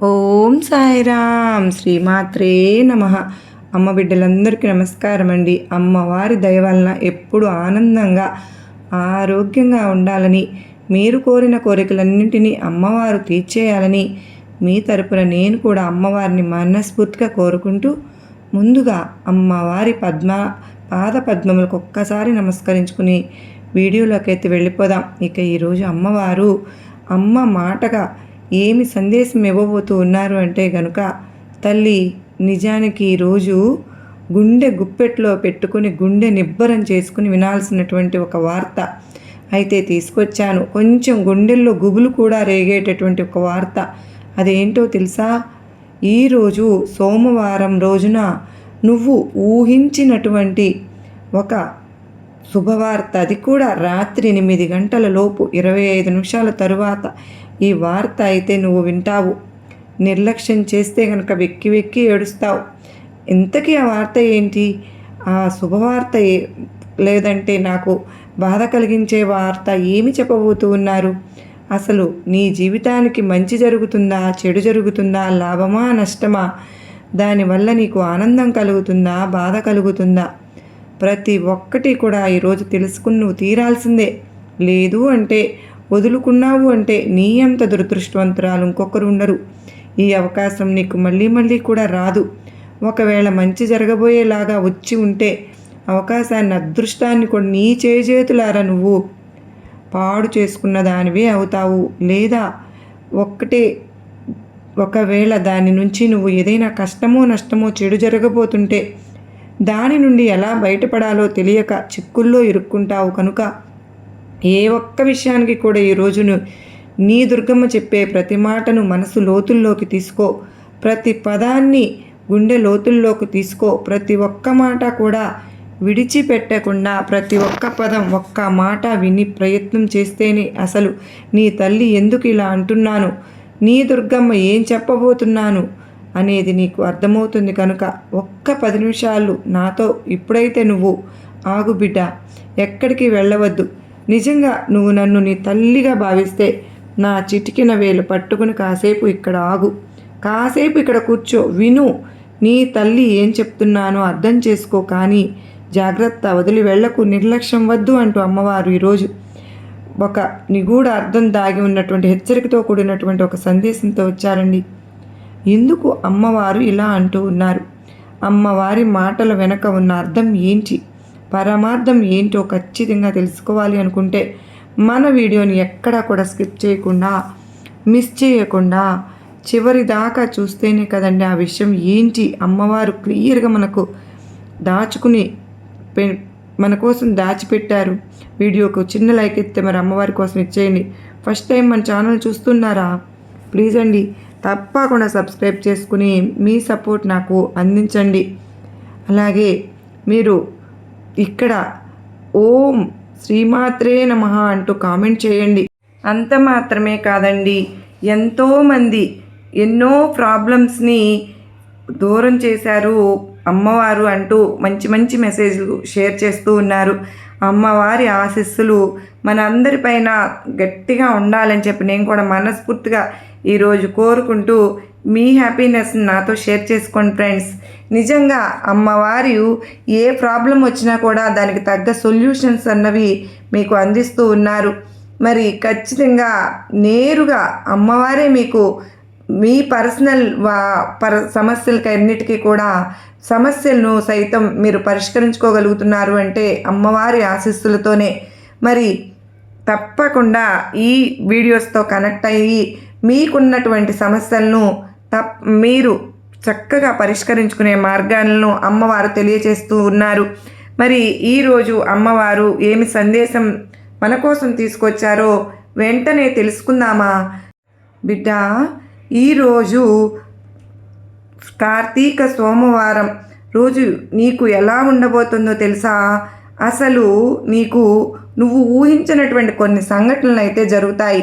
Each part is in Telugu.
ఓం సాయిరామ్. శ్రీమాత్రే నమ. అమ్మ బిడ్డలందరికీ నమస్కారం అండి అమ్మవారి దయ వలన ఎప్పుడు ఆనందంగా ఆరోగ్యంగా ఉండాలని మీరు కోరిన కోరికలన్నింటినీ అమ్మవారు తీర్చేయాలని మీ తరపున నేను కూడా అమ్మవారిని మనస్ఫూర్తిగా కోరుకుంటూ ముందుగా అమ్మవారి పద్మ పాద పద్మములకు ఒక్కసారి నమస్కరించుకుని వీడియోలోకి అయితే వెళ్ళిపోదాం. ఇక ఈరోజు అమ్మవారు అమ్మ మాటగా ఏమి సందేశం ఇవ్వబోతూ ఉన్నారు అంటే గనుక తల్లి నిజానికి ఈరోజు గుండె గుప్పెట్లో పెట్టుకుని గుండె నిబ్బరం చేసుకుని వినాల్సినటువంటి ఒక వార్త అయితే తీసుకొచ్చాను. కొంచెం గుండెల్లో గుబులు కూడా రేగేటటువంటి ఒక వార్త. అదేంటో తెలుసా? ఈరోజు సోమవారం రోజున నువ్వు ఊహించినటువంటి ఒక శుభవార్త. అది కూడా రాత్రి ఎనిమిది గంటల లోపు ఇరవై ఐదు నిమిషాల తరువాత. ఈ వార్త అయితే నువ్వు వింటావు. నిర్లక్ష్యం చేస్తే కనుక వెక్కి వెక్కి ఏడుస్తావు. ఇంతకీ ఆ వార్త ఏంటి? ఆ శుభవార్త ఏ? లేదంటే నాకు బాధ కలిగించే వార్త ఏమి చెప్పబోతూ ఉన్నారు? అసలు నీ జీవితానికి మంచి జరుగుతుందా? చెడు జరుగుతుందా? లాభమా? నష్టమా? దానివల్ల నీకు ఆనందం కలుగుతుందా? బాధ కలుగుతుందా? ప్రతి ఒక్కటి కూడా ఈరోజు తెలుసుకుని నువ్వు తీరాల్సిందే. లేదు అంటే వదులుకున్నావు అంటే నీ అంత దురదృష్టవంతురాలు ఇంకొకరు ఉండరు. ఈ అవకాశం నీకు మళ్ళీ మళ్ళీ కూడా రాదు. ఒకవేళ మంచి జరగబోయేలాగా వచ్చి ఉంటే అవకాశాన్ని అదృష్టాన్ని కూడా నీ చేజేతులారా నువ్వు. పాడు చేసుకున్న దానివే అవుతావు. లేదా ఒక్కటే ఒకవేళ దాని నుంచి నువ్వు ఏదైనా కష్టమో నష్టమో చెడు జరగబోతుంటే దాని నుండి ఎలా బయటపడాలో తెలియక చిక్కుల్లో ఇరుక్కుంటావు కనుక ఏ ఒక్క విషయానికి కూడా ఈ రోజును నీ దుర్గమ్మ చెప్పే ప్రతి మాటను మనసు లోతుల్లోకి తీసుకో. ప్రతి పదాన్ని గుండె లోతుల్లోకి తీసుకో. ప్రతి ఒక్క మాట కూడా విడిచిపెట్టకుండా ప్రతి ఒక్క పదం ఒక్క మాట విని ప్రయత్నం చేస్తేనే అసలు నీ తల్లి ఎందుకు ఇలా అంటున్నాను? నీ దుర్గమ్మ ఏం చెప్పబోతున్నాను? అనేది నీకు అర్థమవుతుంది కనుక ఒక్క పది నిమిషాలు నాతో ఇప్పుడైతే నువ్వు ఆగు బిడ్డ ఎక్కడికి వెళ్ళవద్దు. నిజంగా నువ్వు నన్ను నీ తల్లిగా భావిస్తే నా చిటికిన వేలు పట్టుకుని కాసేపు ఇక్కడ ఆగు. కాసేపు ఇక్కడ కూర్చో. విను నీ తల్లి ఏం చెప్తున్నానో అర్థం చేసుకో కానీ జాగ్రత్త వదిలి వెళ్ళకు నిర్లక్ష్యం వద్దు అంటూ అమ్మవారు ఈరోజు ఒక నిగూఢ అర్థం దాగి ఉన్నటువంటి హెచ్చరికతో కూడినటువంటి ఒక సందేశంతో వచ్చారండి. ఎందుకు అమ్మవారు ఇలా అంటూ ఉన్నారు? అమ్మవారి మాటల వెనక ఉన్న అర్థం ఏంటి? పరమార్థం ఏంటో ఖచ్చితంగా తెలుసుకోవాలి అనుకుంటే మన వీడియోని ఎక్కడా కూడా స్కిప్ చేయకుండా మిస్ చేయకుండా చివరి దాకా చూస్తేనే కదండి ఆ విషయం ఏంటి? అమ్మవారు క్లియర్గా మనకు దాచుకుని పె- మన కోసం దాచిపెట్టారు. వీడియోకు చిన్న లైక్ ఇస్తే మరి అమ్మవారి కోసం ఇచ్చేయండి. ఫస్ట్ టైం మన ఛానల్ చూస్తున్నారా? ప్లీజ్ అండి తప్పకుండా సబ్స్క్రైబ్ చేసుకుని మీ సపోర్ట్ నాకు అందించండి. అలాగే మీరు ఇక్కడ ఓం శ్రీమాత్రే నమ అంటూ కామెంట్ చేయండి. అంత మాత్రమే కాదండి ఎంతోమంది ఎన్నో ప్రాబ్లమ్స్ని దూరం చేశారు అమ్మవారు అంటూ మంచి మంచి మెసేజ్లు షేర్ చేస్తూ ఉన్నారు. అమ్మవారి ఆశీస్సులు మన అందరిపైన గట్టిగా ఉండాలని చెప్పి నేను కూడా మనస్ఫూర్తిగా ఈరోజు కోరుకుంటూ మీ హ్యాపీనెస్ నాతో షేర్ చేసుకోండి ఫ్రెండ్స్ నిజంగా అమ్మవారు ఏ ప్రాబ్లం వచ్చినా కూడా దానికి తగ్గ సొల్యూషన్స్ అన్నవి మీకు అందిస్తూ ఉన్నారు. మరి ఖచ్చితంగా నేరుగా అమ్మవారే మీకు మీ పర్సనల్ వా పర సమస్యలకి అన్నిటికీ కూడా సమస్యలను సైతం మీరు పరిష్కరించుకోగలుగుతున్నారు అంటే అమ్మవారి ఆశీస్సులతోనే. మరి తప్పకుండా ఈ వీడియోస్తో కనెక్ట్ అయ్యి మీకున్నటువంటి సమస్యలను తప్ మీరు చక్కగా పరిష్కరించుకునే మార్గాలను అమ్మవారు తెలియచేస్తూ ఉన్నారు. మరి ఈరోజు అమ్మవారు ఏమి సందేశం మన కోసం తీసుకొచ్చారో వెంటనే తెలుసుకుందామా? బిడ్డ ఈరోజు కార్తీక సోమవారం రోజు నీకు ఎలా ఉండబోతుందో తెలుసా? అసలు నీకు నువ్వు ఊహించినటువంటి కొన్ని సంఘటనలు అయితే జరుగుతాయి.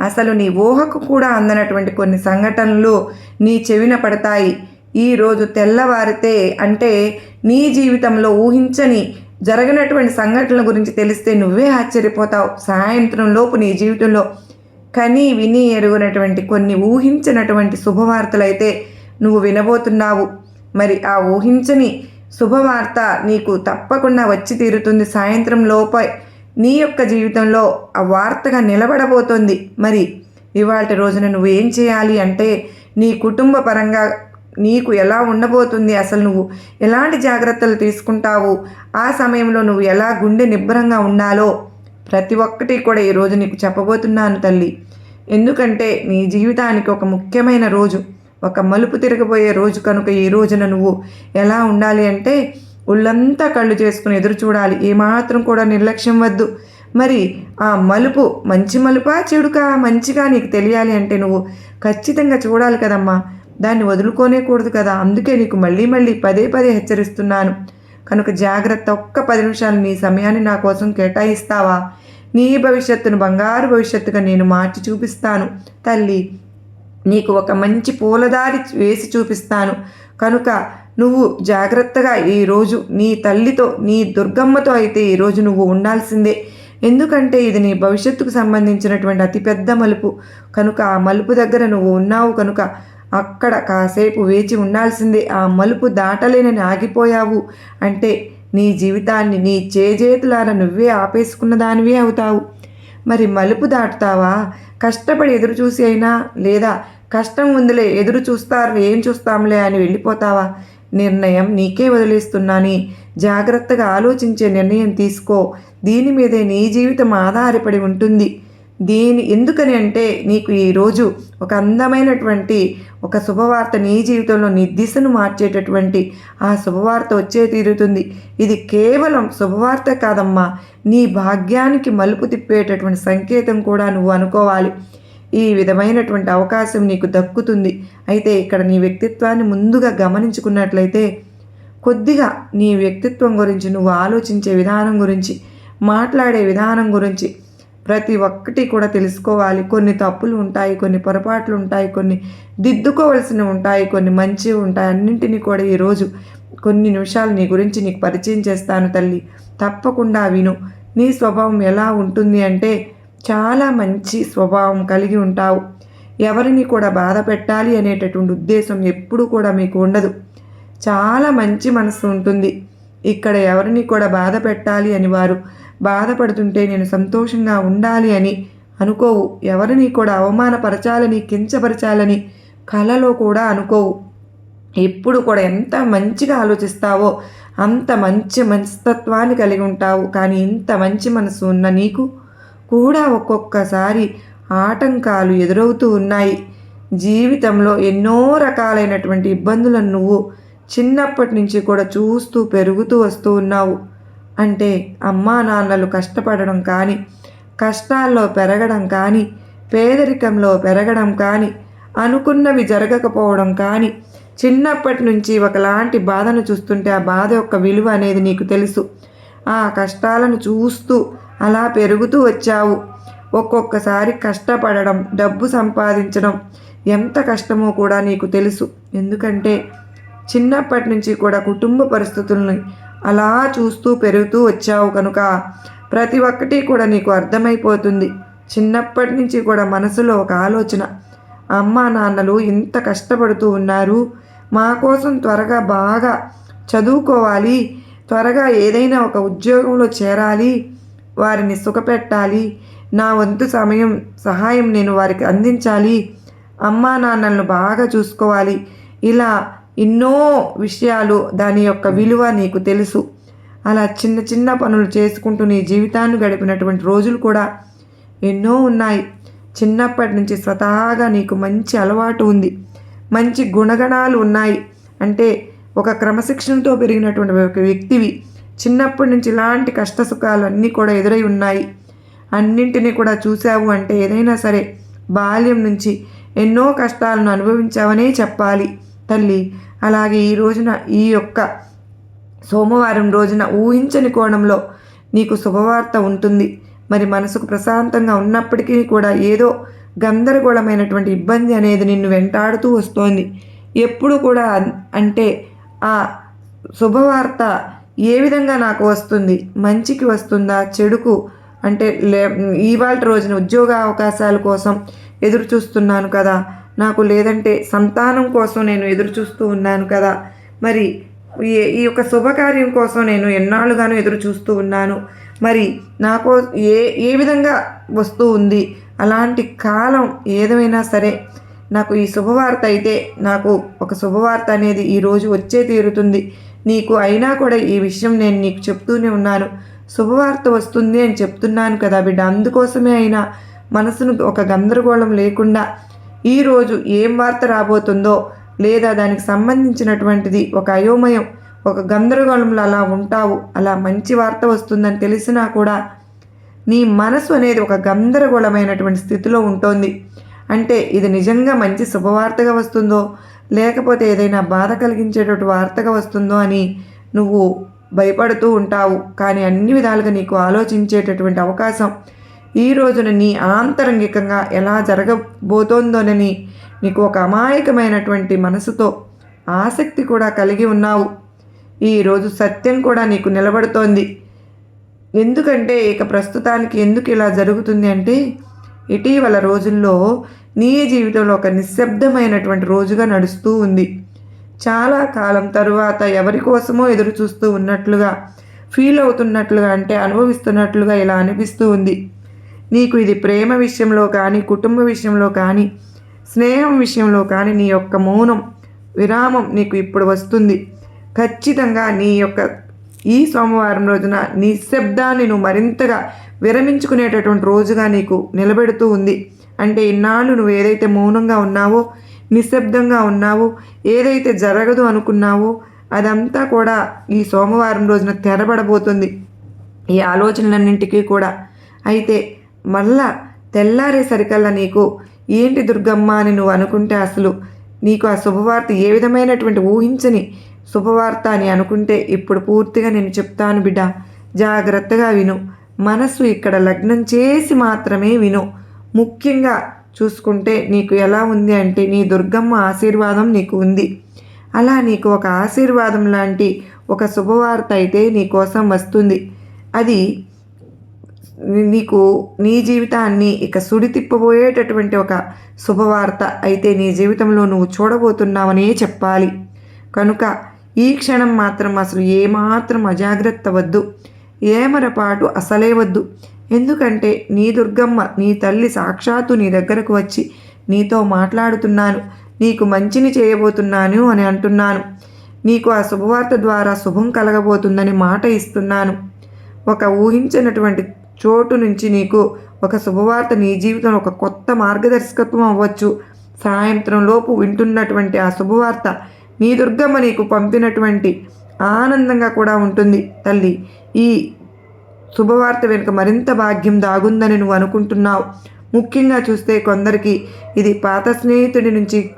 అసలు నీ ఊహకు కూడా అందనటువంటి కొన్ని సంఘటనలు నీ చెవిన పడతాయి. ఈరోజు తెల్లవారితే అంటే నీ జీవితంలో ఊహించని జరగనటువంటి సంఘటనల గురించి తెలిస్తే నువ్వే ఆశ్చర్యపోతావు. సాయంత్రం లోపు నీ జీవితంలో కని విని ఎరుగునటువంటి కొన్ని ఊహించినటువంటి శుభవార్తలైతే నువ్వు వినబోతున్నావు. మరి ఆ ఊహించని శుభవార్త నీకు తప్పకుండా వచ్చి తీరుతుంది. సాయంత్రం లోపై నీ యొక్క జీవితంలో ఆ వార్తగా నిలబడబోతోంది. మరి ఇవాళ రోజున నువ్వు ఏం చేయాలి అంటే నీ కుటుంబ పరంగా నీకు ఎలా ఉండబోతుంది? అసలు నువ్వు ఎలాంటి జాగ్రత్తలు తీసుకుంటావు? ఆ సమయంలో నువ్వు ఎలా గుండె నిబ్బరంగా ఉండాలో ప్రతి ఒక్కటి కూడా ఈరోజు నీకు చెప్పబోతున్నాను తల్లి. ఎందుకంటే నీ జీవితానికి ఒక ముఖ్యమైన రోజు ఒక మలుపు తిరగబోయే రోజు కనుక ఈ రోజున నువ్వు ఎలా ఉండాలి అంటే ఒళ్ళంతా కళ్ళు చేసుకుని ఎదురు చూడాలి. ఏమాత్రం కూడా నిర్లక్ష్యం వద్దు. మరి ఆ మలుపు మంచి మలుపా చెడుకా? మంచిగా నీకు తెలియాలి అంటే నువ్వు ఖచ్చితంగా చూడాలి కదమ్మా. దాన్ని వదులుకోనే కూడదు కదా. అందుకే నీకు మళ్ళీ మళ్ళీ పదే పదే హెచ్చరిస్తున్నాను. కనుక జాగ్రత్త ఒక్క పది నిమిషాలు నీ సమయాన్ని నా కోసం కేటాయిస్తావా? నీ భవిష్యత్తును బంగారు భవిష్యత్తుగా నేను మార్చి చూపిస్తాను. తల్లి నీకు ఒక మంచి పూలదారి వేసి చూపిస్తాను. కనుక నువ్వు జాగ్రత్తగా ఈరోజు నీ తల్లితో నీ దుర్గమ్మతో అయితే ఈరోజు నువ్వు ఉండాల్సిందే. ఎందుకంటే ఇది నీ భవిష్యత్తుకు సంబంధించినటువంటి అతిపెద్ద మలుపు. కనుక ఆ మలుపు దగ్గర నువ్వు ఉన్నావు కనుక అక్కడ కాసేపు వేచి ఉండాల్సిందే. ఆ మలుపు దాటలేనని ఆగిపోయావు అంటే నీ జీవితాన్ని నీ చేజేతులారా నువ్వే ఆపేసుకున్న దానివే అవుతావు. మరి మలుపు దాటుతావా? కష్టపడి ఎదురు చూసి అయినా లేదా కష్టం ఉందిలే ఎదురు చూస్తారు ఏం చూస్తాంలే అని వెళ్ళిపోతావా? నిర్ణయం నీకే వదిలేస్తున్నాని. జాగ్రత్తగా ఆలోచించే నిర్ణయం తీసుకో. దీని మీదే నీ జీవితం ఆధారపడి ఉంటుంది. దీని ఎందుకని అంటే నీకు ఈరోజు ఒక అందమైనటువంటి ఒక శుభవార్త నీ జీవితంలో నీ దిశను మార్చేటటువంటి ఆ శుభవార్త వచ్చే తీరుతుంది. ఇది కేవలం శుభవార్త కాదమ్మా. నీ భాగ్యానికి మలుపు తిప్పేటటువంటి సంకేతం కూడా నువ్వు అనుకోవాలి. ఈ విధమైనటువంటి అవకాశం నీకు దక్కుతుంది. అయితే ఇక్కడ నీ వ్యక్తిత్వాన్ని ముందుగా గమనించుకున్నట్లయితే కొద్దిగా నీ వ్యక్తిత్వం గురించి నువ్వు ఆలోచించే విధానం గురించి మాట్లాడే విధానం గురించి ప్రతి ఒక్కటి కూడా తెలుసుకోవాలి. కొన్ని తప్పులు ఉంటాయి కొన్ని పొరపాట్లు ఉంటాయి కొన్ని దిద్దుకోవలసినవి ఉంటాయి కొన్ని మంచివి ఉంటాయి. అన్నింటినీ కూడా ఈరోజు కొన్ని నిమిషాలు నీ గురించి నీకు పరిచయం చేస్తాను తల్లి. తప్పకుండా విను. నీ స్వభావం ఎలా ఉంటుంది అంటే చాలా మంచి స్వభావం కలిగి ఉంటావు. ఎవరిని కూడా బాధ పెట్టాలి అనేటటువంటి ఉద్దేశం ఎప్పుడూ కూడా మీకు ఉండదు. చాలా మంచి మనసు ఉంటుంది. ఇక్కడ ఎవరిని కూడా బాధ పెట్టాలి అని వారు బాధపడుతుంటే నేను సంతోషంగా ఉండాలి అని అనుకోవు. ఎవరిని కూడా అవమానపరచాలని కించపరచాలని కలలో కూడా అనుకోవు. ఎప్పుడు కూడా ఎంత మంచిగా ఆలోచిస్తావో అంత మంచి మనస్తత్వాన్ని కలిగి ఉంటావు. కానీ ఇంత మంచి మనసు ఉన్న నీకు కూడా ఒక్కొక్కసారి ఆటంకాలు ఎదురవుతూ ఉన్నాయి. జీవితంలో ఎన్నో రకాలైనటువంటి ఇబ్బందులను నువ్వు చిన్నప్పటి నుంచి కూడా చూస్తూ పెరుగుతూ వస్తూ ఉన్నావు. అంటే అమ్మా నాన్నలు కష్టపడడం కానీ కష్టాల్లో పెరగడం కానీ పేదరికంలో పెరగడం కానీ అనుకున్నవి జరగకపోవడం కానీ చిన్నప్పటి నుంచి ఒకలాంటి బాధను చూస్తుంటే ఆ బాధ యొక్క విలువ అనేది నీకు తెలుసు. ఆ కష్టాలను చూస్తూ అలా పెరుగుతూ వచ్చావు. ఒక్కొక్కసారి కష్టపడడం డబ్బు సంపాదించడం ఎంత కష్టమో కూడా నీకు తెలుసు. ఎందుకంటే చిన్నప్పటి నుంచి కూడా కుటుంబ పరిస్థితుల్ని అలా చూస్తూ పెరుగుతూ వచ్చావు కనుక ప్రతి ఒక్కటి కూడా నీకు అర్థమైపోతుంది. చిన్నప్పటి నుంచి కూడా మనసులో ఒక ఆలోచన అమ్మ నాన్నలు ఇంత కష్టపడుతూ ఉన్నారు మా కోసం త్వరగా బాగా చదువుకోవాలి త్వరగా ఏదైనా ఒక ఉద్యోగంలో చేరాలి వారిని సుఖపెట్టాలి నా వంతు సమయం సహాయం నేను వారికి అందించాలి. అమ్మా నాన్నలను బాగా చూసుకోవాలి. ఇలా ఎన్నో విషయాలు దాని యొక్క విలువ నీకు తెలుసు. అలా చిన్న చిన్న పనులు చేసుకుంటూ నీ జీవితాన్ని గడిపినటువంటి రోజులు కూడా ఎన్నో ఉన్నాయి. చిన్నప్పటి నుంచి స్వతహాగా నీకు మంచి అలవాటు ఉంది. మంచి గుణగణాలు ఉన్నాయి. అంటే ఒక క్రమశిక్షణతో పెరిగినటువంటి ఒక వ్యక్తివి. చిన్నప్పటి నుంచి ఇలాంటి కష్ట సుఖాలు అన్నీ కూడా ఎదురై ఉన్నాయి. అన్నింటినీ కూడా చూసావు అంటే ఏదైనా సరే బాల్యం నుంచి ఎన్నో కష్టాలను అనుభవించావనే చెప్పాలి తల్లి. అలాగే ఈ రోజున ఈ యొక్క సోమవారం రోజున ఊహించని కోణంలో నీకు శుభవార్త ఉంటుంది. మరి మనసుకు ప్రశాంతంగా ఉన్నప్పటికీ కూడా ఏదో గందరగోళమైనటువంటి ఇబ్బంది అనేది నిన్ను వెంటాడుతూ వస్తోంది. ఎప్పుడు కూడా అంటే ఆ శుభవార్త ఏ విధంగా నాకు వస్తుంది? మంచికి వస్తుందా? చెడుకు అంటే లే ఇవాళ రోజున ఉద్యోగ అవకాశాల కోసం ఎదురు చూస్తున్నాను కదా. నాకు లేదంటే సంతానం కోసం నేను ఎదురు చూస్తూ ఉన్నాను కదా. మరి ఈ ఈ యొక్క శుభకార్యం కోసం నేను ఎన్నాళ్ళుగానో ఎదురు చూస్తూ ఉన్నాను. మరి నాకు ఏ ఏ విధంగా వస్తూ ఉంది? అలాంటి కాలం ఏదైనా సరే నాకు ఈ శుభవార్త అయితే నాకు ఒక శుభవార్త అనేది ఈరోజు వచ్చే తీరుతుంది. నీకు అయినా కూడా ఈ విషయం నేను నీకు చెప్తూనే ఉన్నాను. శుభవార్త వస్తుంది అని చెప్తున్నాను కదా బిడ్డ. అందుకోసమే అయినా మనసును ఒక గందరగోళం లేకుండా ఈరోజు ఏం వార్త రాబోతుందో లేదా దానికి సంబంధించినటువంటిది ఒక అయోమయం ఒక గందరగోళంలో అలా ఉంటావు. అలా మంచి వార్త వస్తుందని తెలిసినా కూడా నీ మనసు అనేది ఒక గందరగోళమైనటువంటి స్థితిలో ఉంటుంది. అంటే ఇది నిజంగా మంచి శుభవార్తగా వస్తుందో లేకపోతే ఏదైనా బాధ కలిగించేటటువంటి వార్తగా వస్తుందో అని నువ్వు భయపడుతూ ఉంటావు. కానీ అన్ని విధాలుగా నీకు ఆలోచించేటటువంటి అవకాశం ఈ రోజున నీ ఆంతరంగికంగా ఎలా జరగబోతోందోనని నీకు ఒక అమాయకమైనటువంటి మనసుతో ఆసక్తి కూడా కలిగి ఉన్నావు. ఈరోజు సత్యం కూడా నీకు నిలబడుతోంది. ఎందుకంటే ఇక ప్రస్తుతానికి ఎందుకు ఇలా జరుగుతుంది అంటే ఇటీవల రోజుల్లో నీ జీవితంలో ఒక నిశ్శబ్దమైనటువంటి రోజుగా నడుస్తూ ఉంది. చాలా కాలం తరువాత ఎవరి కోసమో ఎదురు చూస్తూ ఉన్నట్లుగా ఫీల్ అవుతున్నట్లుగా అంటే అనుభవిస్తున్నట్లుగా ఇలా అనిపిస్తూ ఉంది. నీకు ఇది ప్రేమ విషయంలో కానీ కుటుంబ విషయంలో కానీ స్నేహం విషయంలో కానీ నీ యొక్క మౌనం విరామం నీకు ఇప్పుడు వస్తుంది. ఖచ్చితంగా నీ యొక్క ఈ సోమవారం రోజున నిశ్శబ్దాన్ని నువ్వు మరింతగా విరమించుకునేటటువంటి రోజుగా నీకు నిలబెడుతూ ఉంది. అంటే ఇన్నాళ్ళు నువ్వు ఏదైతే మౌనంగా ఉన్నావో నిశ్శబ్దంగా ఉన్నావో. ఏదైతే జరగదు అనుకున్నావో అదంతా కూడా ఈ సోమవారం రోజున తెరబడబోతుంది. ఈ ఆలోచనలన్నింటికీ కూడా. అయితే మళ్ళా తెల్లారేసరికల్లా నీకు ఏంటి దుర్గమ్మ అని నువ్వు అనుకుంటే అసలు నీకు ఆ శుభవార్త ఏ విధమైనటువంటి ఊహించని శుభవార్త అని అనుకుంటే ఇప్పుడు పూర్తిగా నేను చెప్తాను బిడ్డ. జాగ్రత్తగా విను. మనసు ఇక్కడ లగ్నం చేసి మాత్రమే విను. ముఖ్యంగా చూసుకుంటే నీకు ఎలా ఉంది అంటే నీ దుర్గమ్మ ఆశీర్వాదం నీకు ఉంది. అలా నీకు ఒక ఆశీర్వాదం లాంటి ఒక శుభవార్త అయితే నీ కోసం వస్తుంది. అది నీకు నీ జీవితాన్ని ఇక సుడి తిప్పబోయేటటువంటి ఒక శుభవార్త అయితే నీ జీవితంలో నువ్వు చూడబోతున్నావనే చెప్పాలి. కనుక ఈ క్షణం మాత్రం అసలు ఏమాత్రం అజాగ్రత్త వద్దు. ఏమరపాటు అసలే వద్దు. ఎందుకంటే నీ దుర్గమ్మ నీ తల్లి సాక్షాత్తు నీ దగ్గరకు వచ్చి నీతో మాట్లాడుతున్నాను. నీకు మంచిని చేయబోతున్నాను అని అంటున్నాను. నీకు ఆ శుభవార్త ద్వారా శుభం కలగబోతుందని మాట ఇస్తున్నాను. ఒక ఊహించినటువంటి చోటు నుంచి నీకు ఒక శుభవార్త నీ జీవితంలో ఒక కొత్త మార్గదర్శకత్వం అవ్వచ్చు. సాయంత్రం లోపు వింటున్నటువంటి ఆ శుభవార్త నీ దుర్గమ్మ నీకు పంపినటువంటి ఆనందంగా కూడా ఉంటుంది. తల్లి ఈ శుభవార్త వెనుక మరింత భాగ్యం దాగుందని నువ్వు అనుకుంటున్నావు. ముఖ్యంగా చూస్తే కొందరికి ఇది పాత స్నేహితుడి నుంచి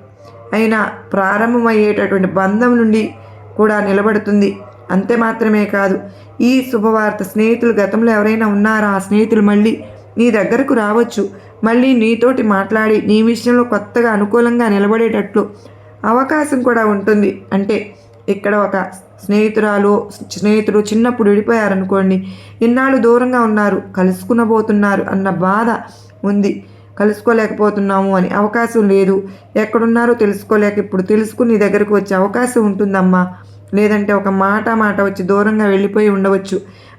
అయినా ప్రారంభమయ్యేటటువంటి బంధం నుండి కూడా నిలబడుతుంది. అంతే మాత్రమే కాదు ఈ శుభవార్త స్నేహితులు గతంలో ఎవరైనా ఉన్నారా? ఆ స్నేహితులు మళ్ళీ నీ దగ్గరకు రావచ్చు. మళ్ళీ నీతోటి మాట్లాడి నీ విషయంలో కొత్తగా అనుకూలంగా నిలబడేటట్లు అవకాశం కూడా ఉంటుంది. అంటే ఇక్కడ ఒక స్నేహితురాలు స్నేహితుడు చిన్నప్పుడు విడిపోయారనుకోండి ఇన్నాళ్ళు దూరంగా ఉన్నారు కలుసుకునబోతున్నారు అన్న బాధ ఉంది. కలుసుకోలేకపోతున్నాము అని అవకాశం లేదు. ఎక్కడున్నారో తెలుసుకోలేక ఇప్పుడు తెలుసుకుని దగ్గరకు వచ్చే అవకాశం ఉంటుందమ్మా. లేదంటే ఒక మాట మాట వచ్చి దూరంగా వెళ్ళిపోయి ఉండవచ్చు.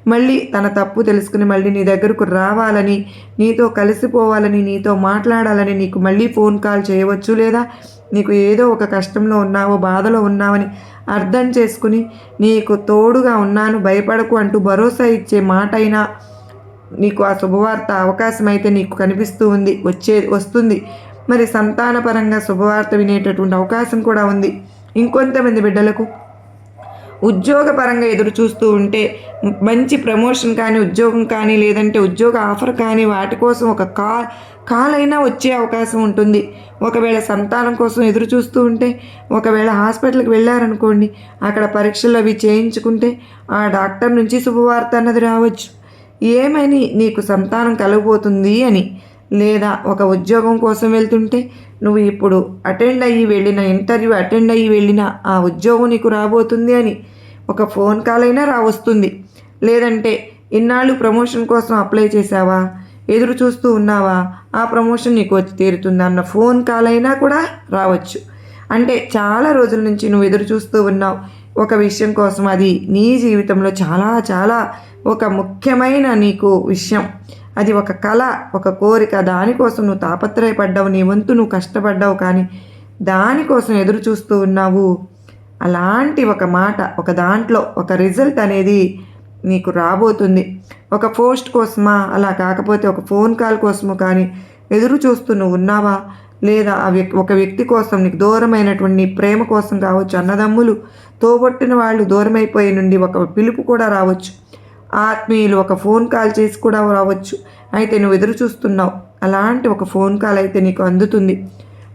మళ్ళీ తన తప్పు తెలుసుకుని మళ్ళీ నీ దగ్గరకు రావాలని నీతో కలిసిపోవాలని నీతో మాట్లాడాలని నీకు మళ్ళీ ఫోన్ కాల్ చేయవచ్చు లేదా నీకు ఏదో ఒక కష్టంలో ఉన్నావో బాధలో ఉన్నావని అర్థం చేసుకుని నీకు తోడుగా ఉన్నాను భయపడకు అంటూ భరోసా ఇచ్చే మాట అయినా నీకు ఆ శుభవార్త అవకాశం అయితే నీకు కనిపిస్తూ ఉంది వచ్చే వస్తుంది. మరి సంతానపరంగా శుభవార్త వినేటటువంటి అవకాశం కూడా ఉంది. ఇంకొంతమంది బిడ్డలకు ఉద్యోగపరంగా ఎదురు చూస్తూ ఉంటే మంచి ప్రమోషన్ కానీ ఉద్యోగం కానీ లేదంటే ఉద్యోగ ఆఫర్ కానీ వాటి కోసం ఒక కాల్ కాల్ అయినా వచ్చే అవకాశం ఉంటుంది. ఒకవేళ సంతానం కోసం ఎదురు చూస్తూ ఉంటే ఒకవేళ హాస్పిటల్కి వెళ్ళారనుకోండి అక్కడ పరీక్షలు అవి చేయించుకుంటే ఆ డాక్టర్ నుంచి శుభవార్త అన్నది రావచ్చు. ఏమని నీకు సంతానం కలగబోతుంది అని. లేదా ఒక ఉద్యోగం కోసం వెళ్తుంటే నువ్వు ఇప్పుడు అటెండ్ అయ్యి వెళ్ళిన ఇంటర్వ్యూ అటెండ్ అయ్యి వెళ్ళిన ఆ ఉద్యోగం నీకు రాబోతుంది అని. ఒక ఫోన్ కాల్ అయినా రా వస్తుంది లేదంటే ఇన్నాళ్ళు ప్రమోషన్ కోసం అప్లై చేసావా ఎదురు చూస్తూ ఉన్నావా? ఆ ప్రమోషన్ నీకు వచ్చి తీరుతుంది? అన్న ఫోన్ కాల్ అయినా కూడా రావచ్చు. అంటే చాలా రోజుల నుంచి నువ్వు ఎదురు చూస్తూ ఉన్నావు. ఒక విషయం కోసం అది నీ జీవితంలో చాలా చాలా ఒక ముఖ్యమైన నీకు విషయం. అది ఒక కళ ఒక కోరిక. దానికోసం నువ్వు తాపత్రయపడ్డావు నీ వంతు నువ్వు కష్టపడ్డావు కానీ దానికోసం ఎదురు చూస్తూ ఉన్నావు. అలాంటి ఒక మాట ఒక దాంట్లో ఒక రిజల్ట్ అనేది నీకు రాబోతుంది. ఒక పోస్ట్ కోసమా? అలా కాకపోతే ఒక ఫోన్ కాల్ కోసము కానీ ఎదురు చూస్తూ నువ్వు ఉన్నావా? లేదా ఆ వ్యక్తి ఒక వ్యక్తి కోసం నీకు దూరమైనటువంటి నీ ప్రేమ కోసం కావచ్చు అన్నదమ్ములు తోబొట్టిన వాళ్ళు దూరమైపోయి నుండి ఒక పిలుపు కూడా రావచ్చు. ఆత్మీయులు ఒక ఫోన్ కాల్ చేసి కూడా రావచ్చు. అయితే నువ్వు ఎదురు చూస్తున్నావు. అలాంటి ఒక ఫోన్ కాల్ అయితే నీకు అందుతుంది.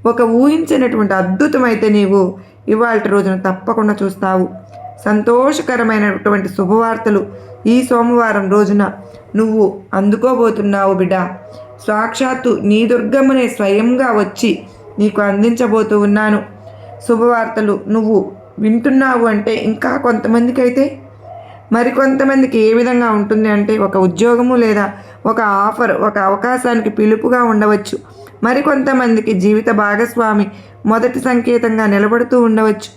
ఒక ఊహించినటువంటి అయితే నీవు ఇవాళ రోజున తప్పకుండా చూస్తావు. సంతోషకరమైనటువంటి శుభవార్తలు ఈ సోమవారం రోజున నువ్వు అందుకోబోతున్నావు బిడ్డ. సాక్షాత్తు నీ దుర్గమ్మనే స్వయంగా వచ్చి నీకు అందించబోతూ ఉన్నాను. శుభవార్తలు నువ్వు వింటున్నావు అంటే ఇంకా కొంతమందికి అయితే మరికొంతమందికి ఏ విధంగా ఉంటుంది అంటే ఒక ఉద్యోగము లేదా ఒక ఆఫర్ ఒక అవకాశానికి పిలుపుగా ఉండవచ్చు. మరికొంతమందికి జీవిత భాగస్వామి మొదటి సంకేతంగా నిలబడుతూ ఉండవచ్చు.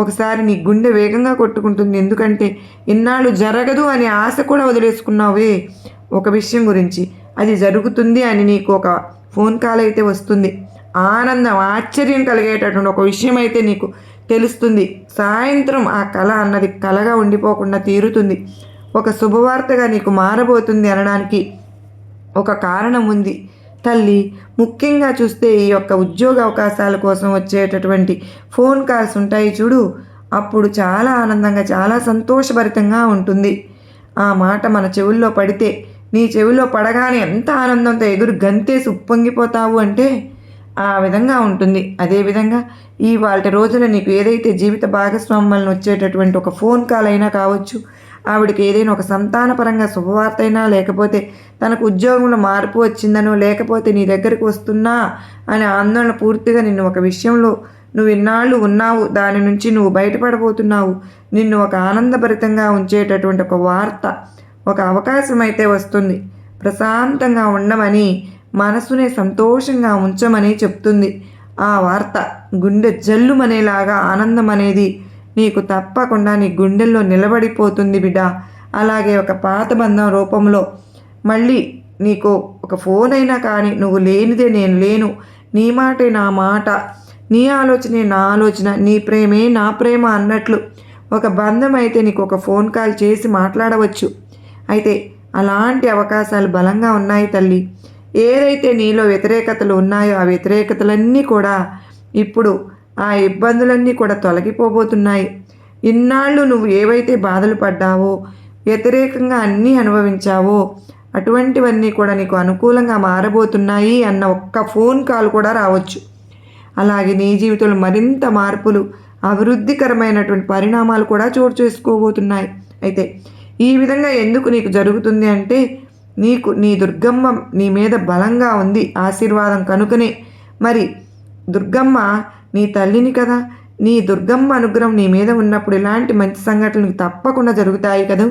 ఒకసారి నీ గుండె వేగంగా కొట్టుకుంటుంది. ఎందుకంటే ఇన్నాళ్ళు జరగదు అనే ఆశ కూడా వదిలేసుకున్నావే. ఒక విషయం గురించి అది జరుగుతుంది అని నీకు ఒక ఫోన్ కాల్ అయితే వస్తుంది. ఆనందం ఆశ్చర్యం కలిగేటటువంటి ఒక విషయం అయితే నీకు తెలుస్తుంది. సాయంత్రం ఆ కళ అన్నది కలగా ఉండిపోకుండా తీరుతుంది. ఒక శుభవార్తగా నీకు మారబోతుంది అనడానికి ఒక కారణం ఉంది. తల్లి ముఖ్యంగా చూస్తే ఈ యొక్క ఉద్యోగ అవకాశాల కోసం వచ్చేటటువంటి ఫోన్ కాల్స్ ఉంటాయి చూడు. అప్పుడు చాలా ఆనందంగా చాలా సంతోషభరితంగా ఉంటుంది. ఆ మాట మన చెవుల్లో పడితే నీ చెవిలో పడగానే ఎంత ఆనందంతో ఎగురు గంతేసి ఉప్పొంగిపోతావు అంటే ఆ విధంగా ఉంటుంది. అదేవిధంగా ఈ వాళ్ళ రోజున నీకు ఏదైతే జీవిత భాగస్వామ్యాలను వచ్చేటటువంటి ఒక ఫోన్ కాల్ అయినా కావచ్చు ఆవిడకి ఏదైనా ఒక సంతానపరంగా శుభవార్త అయినా లేకపోతే తనకు ఉద్యోగంలో మార్పు వచ్చిందనో లేకపోతే నీ దగ్గరికి వస్తున్నా అనే ఆందోళన పూర్తిగా నిన్ను ఒక విషయంలో నువ్వు ఇన్నాళ్ళు ఉన్నావు దాని నుంచి నువ్వు బయటపడబోతున్నావు. నిన్ను ఒక ఆనందభరితంగా ఉంచేటటువంటి ఒక వార్త ఒక అవకాశం అయితే వస్తుంది. ప్రశాంతంగా ఉండమని మనసునే సంతోషంగా ఉంచమని చెప్తుంది. ఆ వార్త గుండె జల్లుమనేలాగా ఆనందం అనేది నీకు తప్పకుండా నీ గుండెల్లో నిలబడిపోతుంది బిడ్డ. అలాగే ఒక పాత బంధం రూపంలో మళ్ళీ నీకు ఒక ఫోన్ అయినా కానీ నువ్వు లేనిదే నేను లేను. నీ మాటే నా మాట. నీ ఆలోచనే నా ఆలోచన. నీ ప్రేమే నా ప్రేమ అన్నట్లు ఒక బంధం అయితే నీకు ఒక ఫోన్ కాల్ చేసి మాట్లాడవచ్చు. అయితే అలాంటి అవకాశాలు బలంగా ఉన్నాయి తల్లి. ఏదైతే నీలో వ్యతిరేకతలు ఉన్నాయో ఆ వ్యతిరేకతలన్నీ కూడా ఇప్పుడు ఆ ఇబ్బందులన్నీ కూడా తొలగిపోబోతున్నాయి. ఇన్నాళ్ళు నువ్వు ఏవైతే బాధలు పడ్డావో వ్యతిరేకంగా అన్నీ అనుభవించావో అటువంటివన్నీ కూడా నీకు అనుకూలంగా మారబోతున్నాయి అన్న ఒక్క ఫోన్ కాల్ కూడా రావచ్చు. అలాగే నీ జీవితంలో మరింత మార్పులు అభివృద్ధికరమైనటువంటి పరిణామాలు కూడా చోటు చేసుకోబోతున్నాయి. అయితే ఈ విధంగా ఎందుకు నీకు జరుగుతుంది అంటే నీకు నీ దుర్గమ్మ నీ మీద బలంగా ఉంది ఆశీర్వాదం కనుకనే. మరి దుర్గమ్మ నీ తల్లిని కదా. నీ దుర్గమ్మ అనుగ్రహం నీ మీద ఉన్నప్పుడు ఇలాంటి మంచి సంఘటనలు తప్పకుండా జరుగుతాయి కదా.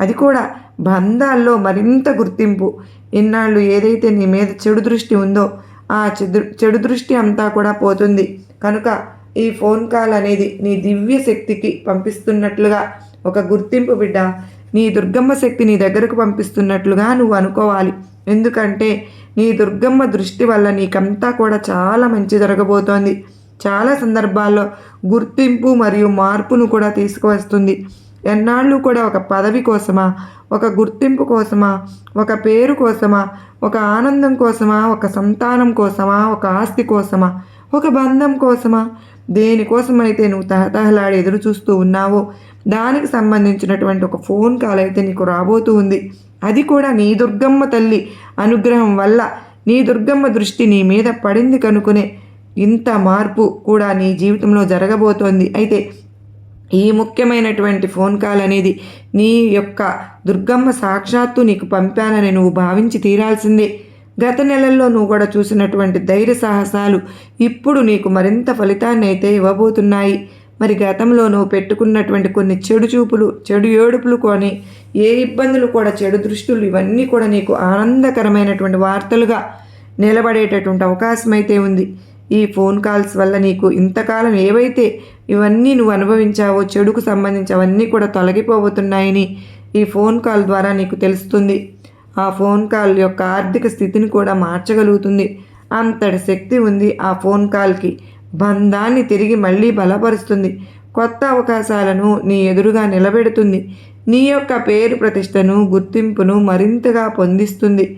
అది కూడా బంధాల్లో మరింత గుర్తింపు. ఇన్నాళ్ళు ఏదైతే నీ మీద చెడు దృష్టి ఉందో ఆ చెడు చెడు దృష్టి అంతా కూడా పోతుంది. కనుక ఈ ఫోన్ కాల్ అనేది నీ దివ్య శక్తికి పంపిస్తున్నట్లుగా ఒక గుర్తింపు బిడ్డ. నీ దుర్గమ్మ శక్తి నీ దగ్గరకు పంపిస్తున్నట్లుగా నువ్వు అనుకోవాలి. ఎందుకంటే నీ దుర్గమ్మ దృష్టి వల్ల నీకంతా కూడా చాలా మంచి జరగబోతోంది. చాలా సందర్భాల్లో గుర్తింపు మరియు మార్పును కూడా తీసుకువస్తుంది. ఎన్నాళ్ళు కూడా ఒక పదవి కోసమా ఒక గుర్తింపు కోసమా ఒక పేరు కోసమా ఒక ఆనందం కోసమా ఒక సంతానం కోసమా ఒక ఆస్తి కోసమా ఒక బంధం కోసమా? దేనికోసమైతే నువ్వు తహతహలాడి ఎదురు చూస్తూ ఉన్నావో దానికి సంబంధించినటువంటి ఒక ఫోన్ కాల్ అయితే నీకు రాబోతూ ఉంది. అది కూడా నీ దుర్గమ్మ తల్లి అనుగ్రహం వల్ల నీ దుర్గమ్మ దృష్టి నీ మీద పడింది కనుకునే ఇంత మార్పు కూడా నీ జీవితంలో జరగబోతోంది. అయితే ఈ ముఖ్యమైనటువంటి ఫోన్ కాల్ అనేది నీ యొక్క దుర్గమ్మ సాక్షాత్తు నీకు పంపానని నువ్వు భావించి తీరాల్సిందే. గత నెలల్లో నువ్వు కూడా చూసినటువంటి ధైర్య సాహసాలు ఇప్పుడు నీకు మరింత ఫలితాన్ని అయితే ఇవ్వబోతున్నాయి. మరి గతంలో నువ్వు పెట్టుకున్నటువంటి కొన్ని చెడు చూపులు చెడు ఏడుపులు కొని ఏ ఇబ్బందులు కూడా చెడు దృష్టులు ఇవన్నీ కూడా నీకు ఆనందకరమైనటువంటి వార్తలుగా నిలబడేటటువంటి అవకాశం అయితే ఉంది. ఈ ఫోన్ కాల్స్ వల్ల నీకు ఇంతకాలం ఏవైతే ఇవన్నీ నువ్వు అనుభవించావో చెడుకు సంబంధించి అవన్నీ కూడా తొలగిపోబోతున్నాయని ఈ ఫోన్ కాల్ ద్వారా నీకు తెలుస్తుంది. ఆ ఫోన్ కాల్ యొక్క ఆర్థిక స్థితిని కూడా మార్చగలుగుతుంది. అంతటి శక్తి ఉంది ఆ ఫోన్ కాల్కి. బంధాన్ని తిరిగి మళ్ళీ బలపరుస్తుంది. కొత్త అవకాశాలను నీ ఎదురుగా నిలబెడుతుంది. నీ యొక్క పేరు ప్రతిష్టను గుర్తింపును మరింతగా పొందిస్తుంది.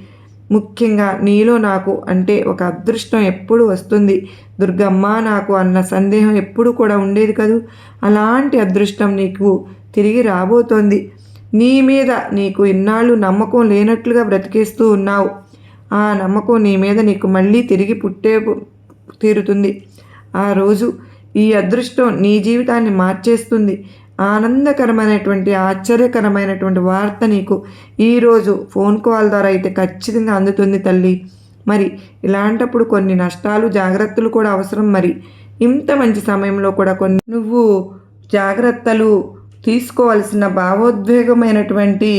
ముఖ్యంగా నీలో నాకు అంటే ఒక అదృష్టం ఎప్పుడు వస్తుంది? దుర్గమ్మ నాకు అన్న సందేహం ఎప్పుడు కూడా ఉండేది కదూ? అలాంటి అదృష్టం నీకు తిరిగి రాబోతోంది. నీ మీద నీకు ఇన్నాళ్ళు నమ్మకం లేనట్లుగా బ్రతికేస్తూ ఉన్నావు. ఆ నమ్మకం నీ మీద నీకు మళ్ళీ తిరిగి పుట్టే తీరుతుంది. ఆ రోజు ఈ అదృష్టం నీ జీవితాన్ని మార్చేస్తుంది. ఆనందకరమైనటువంటి ఆశ్చర్యకరమైనటువంటి వార్త నీకు ఈరోజు ఫోన్ కాల్ ద్వారా అయితే ఖచ్చితంగా అందుతుంది తల్లి. మరి ఇలాంటప్పుడు కొన్ని నష్టాలు జాగ్రత్తలు కూడా అవసరం మరి. ఇంత మంచి సమయంలో కూడా కొన్ని నువ్వు జాగ్రత్తలు తీసుకోవాల్సిన భావోద్వేగమైనటువంటి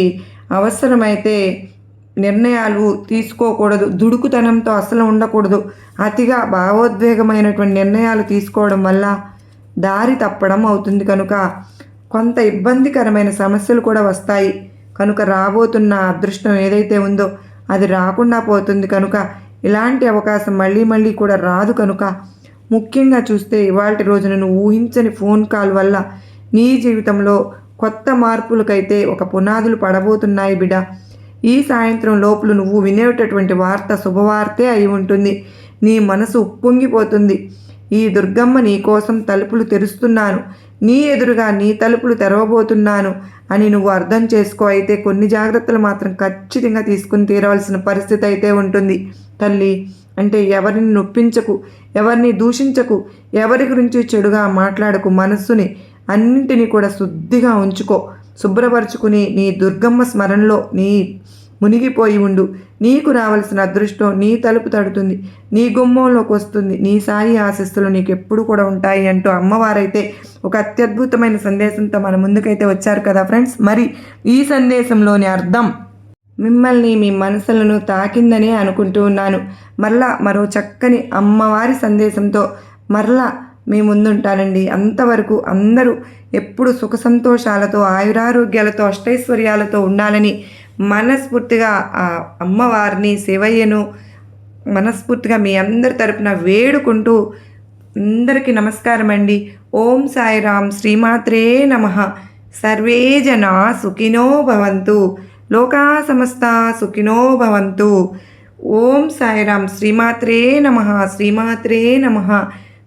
అవసరమైతే నిర్ణయాలు తీసుకోకూడదు. దుడుకుతనంతో అసలు ఉండకూడదు. అతిగా భావోద్వేగమైనటువంటి నిర్ణయాలు తీసుకోవడం వల్ల దారి తప్పడం అవుతుంది కనుక కొంత ఇబ్బందికరమైన సమస్యలు కూడా వస్తాయి. కనుక రాబోతున్న అదృష్టం ఏదైతే ఉందో అది రాకుండా పోతుంది కనుక ఇలాంటి అవకాశం మళ్ళీ మళ్ళీ కూడా రాదు కనుక ముఖ్యంగా చూస్తే ఇవాళ రోజున నువ్వు ఊహించని ఫోన్ కాల్ వల్ల నీ జీవితంలో కొత్త మార్పులకైతే ఒక పునాదులు పడబోతున్నాయి బిడ ఈ సాయంత్రం లోపల నువ్వు వినేటటువంటి వార్త శుభవార్తే అయి ఉంటుంది. నీ మనసు ఉప్పొంగిపోతుంది. ఈ దుర్గమ్మ నీ కోసం తలుపులు తెరుస్తున్నాను. నీ ఎదురుగా నీ తలుపులు తెరవబోతున్నాను అని నువ్వు అర్థం చేసుకో. అయితే కొన్ని జాగ్రత్తలు మాత్రం ఖచ్చితంగా తీసుకుని తీరవలసిన పరిస్థితి అయితే ఉంటుంది. తల్లి అంటే ఎవరిని నొప్పించకు ఎవరిని దూషించకు ఎవరి గురించి చెడుగా మాట్లాడకు మనస్సుని అన్నింటినీ కూడా శుద్ధిగా ఉంచుకో. శుభ్రపరచుకుని నీ దుర్గమ్మ స్మరణలో నీ మునిగిపోయి ఉండు. నీకు రావలసిన అదృష్టం నీ తలుపు తడుతుంది. నీ గుమ్మంలోకి వస్తుంది. నీ సాయి ఆశస్సులు నీకు ఎప్పుడు కూడా ఉంటాయి అంటూ అమ్మవారైతే ఒక అత్యద్భుతమైన సందేశంతో మన ముందుకైతే వచ్చారు కదా ఫ్రెండ్స్. మరి ఈ సందేశంలోని అర్థం మిమ్మల్ని మీ మనసులను తాకిందనే అనుకుంటూ ఉన్నాను. మరలా మరో చక్కని అమ్మవారి సందేశంతో మరలా మీ ముందుంటానండి. అంతవరకు అందరూ ఎప్పుడు సుఖ సంతోషాలతో ఆయురారోగ్యాలతో అష్టైశ్వర్యాలతో ఉండాలని మనస్ఫూర్తిగా ఆ అమ్మవారిని శివయ్యను మనస్ఫూర్తిగా మీ అందరి తరపున వేడుకుంటూ అందరికీ నమస్కారం అండి. ఓం సాయిరామ్ శ్రీమాత్రే నమ. సర్వే జన సుఖినో భవంతు. లోకా సమస్త సుఖినో భవంతు. ఓం సాయిరామ్ శ్రీమాత్రే నమ. శ్రీమాత్రే నమ.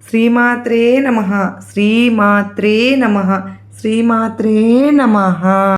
శ్రీమాత్రే నమ. శ్రీమాత్రే నమ. శ్రీమాత్రే నమ.